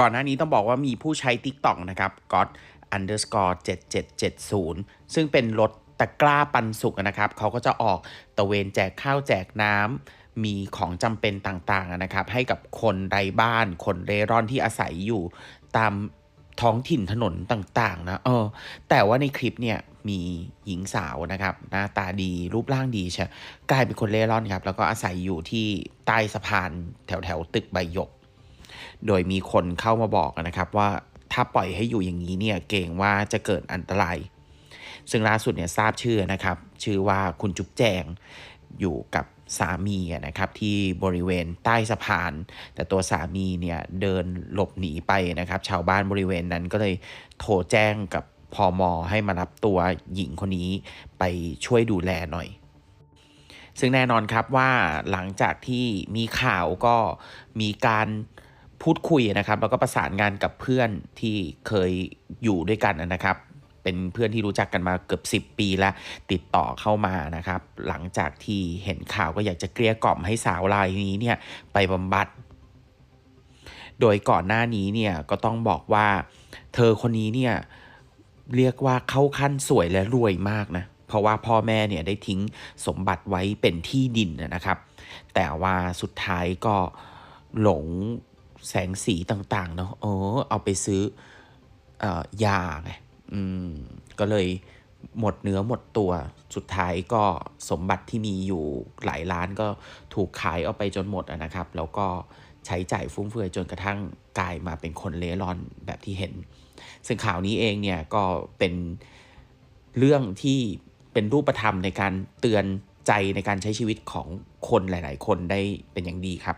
ก่อนหน้านี้ต้องบอกว่ามีผู้ใช้ TikTok นะครับ got underscore 7770 ซึ่งเป็นรถตะกร้าปันสุกนะครับ เขาก็จะออกตะเวนแจกข้าวแจกน้ำ มีของจำเป็นต่างๆนะครับ ให้กับคนไร้บ้าน คนเร่ร่อนที่อาศัยอยู่ตามท้องถิ่นถนนต่างๆนะเออ แต่ว่าในคลิปเนี่ยมีหญิงสาวนะครับ หน้าตาดีรูปร่างดีใช่กลายเป็นคนเร่ร่อนครับ แล้วก็อาศัยอยู่ที่ใต้สะพานแถวแถวๆตึกใบหยก โดยมีคนเข้ามาบอกนะครับว่าถ้าปล่อยให้อยู่อย่างนี้เนี่ยเกรงว่าจะเกิดอันตราย ซึ่งล่าสุดเนี่ยทราบชื่อนะครับ ชื่อว่าคุณจุ๊บแจงอยู่กับสามีนะครับที่บริเวณใต้สะพาน แต่ตัวสามีเนี่ยเดินหลบหนีไปนะครับ ชาวบ้านบริเวณนั้นก็เลยโทรแจ้งกับพอมให้มารับตัวหญิงคนนี้ไปช่วยดูแลหน่อย ซึ่งแน่นอนครับว่าหลังจากที่มีข่าวก็มีการ พูดคุยนะครับ แล้วก็ประสานงานกับเพื่อนที่เคยอยู่ด้วยกันนะครับ เป็นเพื่อนที่รู้จักกันมาเกือบ10 ปีแล้ว ติดต่อเข้ามานะครับ หลังจากที่เห็นข่าวก็อยากจะเกลี้ยกล่อมให้สาวรายนี้เนี่ยไปบำบัด โดยก่อนหน้านี้เนี่ยก็ต้องบอกว่าเธอคนนี้เนี่ยเรียกว่าเข้าขั้นสวยและรวยมากนะเพราะว่าพ่อแม่เนี่ยได้ทิ้งสมบัติไว้เป็นที่ดินนะครับ แต่ว่าสุดท้ายก็หลง แสงสีต่าง ๆ เนาะเออเอาไปซื้อเออยาไงอืมก็เลยหมดเนื้อหมดตัว สุดท้ายก็สมบัติที่มีอยู่หลายล้านก็ถูกขายเอาไปจนหมดนะครับ แล้วก็ใช้จ่ายฟุ่มเฟือยจนกระทั่งกลายมาเป็นคนเล่ร่อนแบบที่เห็น ซึ่งข่าวนี้เองเนี่ยก็เป็นเรื่องที่เป็นรูปธรรมในการเตือนใจในการใช้ชีวิตของคนหลาย ๆ คนได้เป็นอย่างดีครับ